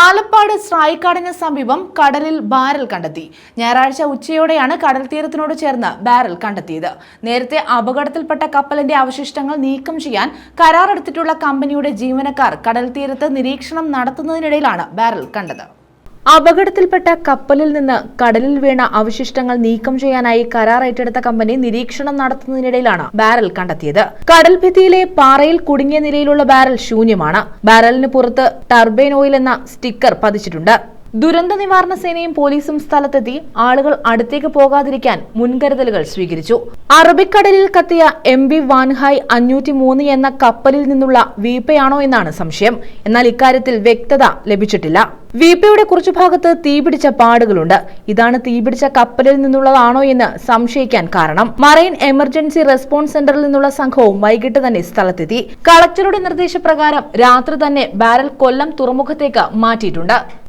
ആലപ്പാട് സ്രായിക്കാടിന് സമീപം കടലിൽ ബാരൽ കണ്ടെത്തി. ഞായറാഴ്ച ഉച്ചയോടെയാണ് കടൽ തീരത്തിനോട് ചേർന്ന് ബാരൽ കണ്ടെത്തിയത്. നേരത്തെ അപകടത്തിൽപ്പെട്ട കപ്പലിന്റെ അവശിഷ്ടങ്ങൾ നീക്കം ചെയ്യാൻ കരാറെടുത്തിട്ടുള്ള കമ്പനിയുടെ ജീവനക്കാർ കടൽ തീരത്ത് നിരീക്ഷണം നടത്തുന്നതിനിടയിലാണ് ബാരൽ കണ്ടത്. അപകടത്തിൽപ്പെട്ട കപ്പലിൽ നിന്ന് കടലിൽ വീണ അവശിഷ്ടങ്ങൾ നീക്കം ചെയ്യാനായി കരാർ ഏറ്റെടുത്ത കമ്പനി നിരീക്ഷണം നടത്തുന്നതിനിടയിലാണ് ബാരൽ കണ്ടെത്തിയത്. കടൽ ഭിത്തിയിലെ പാറയിൽ കുടുങ്ങിയ നിലയിലുള്ള ബാരൽ ശൂന്യമാണ്. ബാരലിന് പുറത്ത് ടർബൈൻ ഓയിൽ എന്ന സ്റ്റിക്കർ പതിച്ചിട്ടുണ്ട്. ദുരന്ത നിവാരണ സേനയും പോലീസും സ്ഥലത്തെത്തി ആളുകൾ അടുത്തേക്ക് പോകാതിരിക്കാൻ മുൻകരുതലുകൾ സ്വീകരിച്ചു. അറബിക്കടലിൽ കത്തിയ എം ബി വാൻഹായ് അഞ്ഞൂറ്റി മൂന്ന് എന്ന കപ്പലിൽ നിന്നുള്ള വീപ്പയാണോ എന്നാണ് സംശയം. എന്നാൽ ഇക്കാര്യത്തിൽ വ്യക്തത ലഭിച്ചിട്ടില്ല. വീപ്പയുടെ കുറച്ചു ഭാഗത്ത് തീപിടിച്ച പാടുകളുണ്ട്. ഇതാണ് തീപിടിച്ച കപ്പലിൽ നിന്നുള്ളതാണോ എന്ന് സംശയിക്കാൻ കാരണം. മറൈൻ എമർജൻസി റെസ്പോൺസ് സെന്ററിൽ നിന്നുള്ള സംഘവും വൈകിട്ട് തന്നെ സ്ഥലത്തെത്തി. കളക്ടറുടെ നിർദ്ദേശപ്രകാരം രാത്രി തന്നെ ബാരൽ കൊല്ലം തുറമുഖത്തേക്ക് മാറ്റിയിട്ടുണ്ട്.